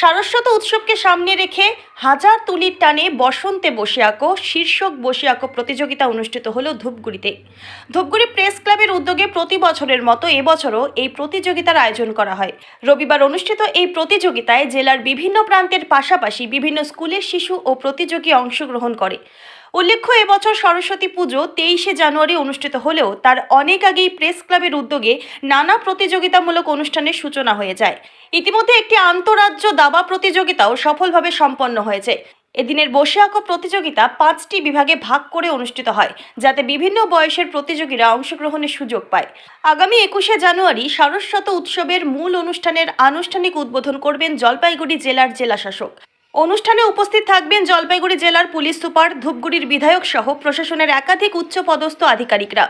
সারস্বত উৎসবকে সামনে রেখে হাজার তুলির টানে বসন্তে বসে আঁকো শীর্ষক বসে আঁকো প্রতিযোগিতা অনুষ্ঠিত হলো ধূপগুড়িতে। ধূপগুড়ি প্রেস ক্লাবের উদ্যোগে প্রতি বছরের মতো এবছরও এই প্রতিযোগিতার আয়োজন করা হয়। রবিবার অনুষ্ঠিত এই প্রতিযোগিতায় জেলার বিভিন্ন প্রান্তের পাশাপাশি বিভিন্ন স্কুলের শিশু ও প্রতিযোগী অংশগ্রহণ করে। উল্লেখ্য, এবছর সরস্বতী পুজো তেইশে জানুয়ারি অনুষ্ঠিত হলেও তার অনেক আগেই প্রেস ক্লাবের উদ্যোগে নানা প্রতিযোগিতামূলক অনুষ্ঠানের সূচনা হয়ে যায়। ইতিমধ্যে একটি আন্তরাজ্য দাবা প্রতিযোগিতাও সফলভাবে সম্পন্ন হয়েছে। এদিনের বসে আঁকো প্রতিযোগিতা পাঁচটি বিভাগে ভাগ করে অনুষ্ঠিত হয়, যাতে বিভিন্ন বয়সের প্রতিযোগীরা অংশগ্রহণের সুযোগ পায়। আগামী একুশে জানুয়ারি সারস্বত উৎসবের মূল অনুষ্ঠানের আনুষ্ঠানিক উদ্বোধন করবেন জলপাইগুড়ি জেলার জেলাশাসক। অনুষ্ঠানে উপস্থিত থাকবেন জলপাইগুড়ি জেলার পুলিশ সুপার, ধূপগুড়ির বিধায়ক সহ প্রশাসনের একাধিক উচ্চপদস্থ আধিকারিকরা।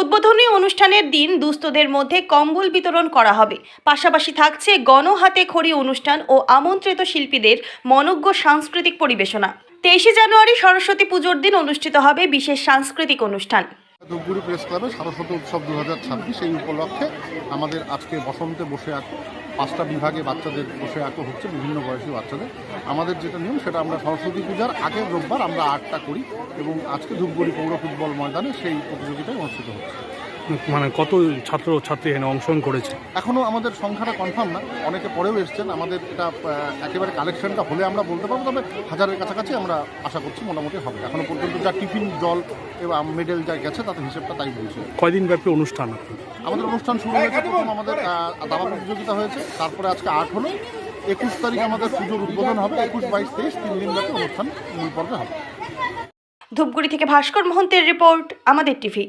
উদ্বোধনী অনুষ্ঠানের দিন দুস্থদের মধ্যে কম্বল বিতরণ করা হবে। পাশাপাশি থাকছে গণহাতে খড়ি অনুষ্ঠান ও আমন্ত্রিত শিল্পীদের মনজ্ঞ সাংস্কৃতিক পরিবেশনা। তেইশে জানুয়ারি সরস্বতী পুজোর দিন অনুষ্ঠিত হবে বিশেষ সাংস্কৃতিক অনুষ্ঠান। ধূপগুড়ি প্রেস ক্লাবে সারস্বত উৎসব দু হাজার ছাব্বিশ এই উপলক্ষে আমাদের আজকে বসন্তে বসে আঁকো পাঁচটা বিভাগে বাচ্চাদের বসে আঁকো হচ্ছে বিভিন্ন বয়সী বাচ্চাদের। আমাদের যেটা নিয়ম সেটা আমরা সরস্বতী পূজার আগের রোববার আমরা আটটা করি এবং আজকে ধূপগুড়ি পৌর ফুটবল ময়দানে সেই প্রতিযোগিতায় অনুষ্ঠিত হচ্ছে। মানে কত ছাত্র ছাত্রী এখানে অংশগ্রহণ করেছে? এখনও আমাদের সংখ্যাটা কনফার্ম না অনেকে পরেও এসছেন আমাদের এটা একেবারে কালেকশনটা হলে আমরা বলতে পারব তবে হাজারের কাছাকাছি আমরা আশা করছি মোটামুটি হবে। এখনও পর্যন্ত যা টিফিন জল এবং মেডেল যা গেছে তাতে হিসেবটা তাই বলছে। কয়দিন ব্যাপী অনুষ্ঠান আমাদের অনুষ্ঠান শুরু হয়েছে প্রথম আমাদের দাবা প্রতিযোগিতা হয়েছে তারপরে আজকে আট হলো। একুশ তারিখ আমাদের পুজোর উদ্বোধন হবে একুশ বাইশ তেইশ তিন দিন ব্যাপী অনুষ্ঠান মূল পর্বে হবে। ধূপগুড়ি থেকে ভাস্কর মহন্তের রিপোর্ট আমাদের টিভি।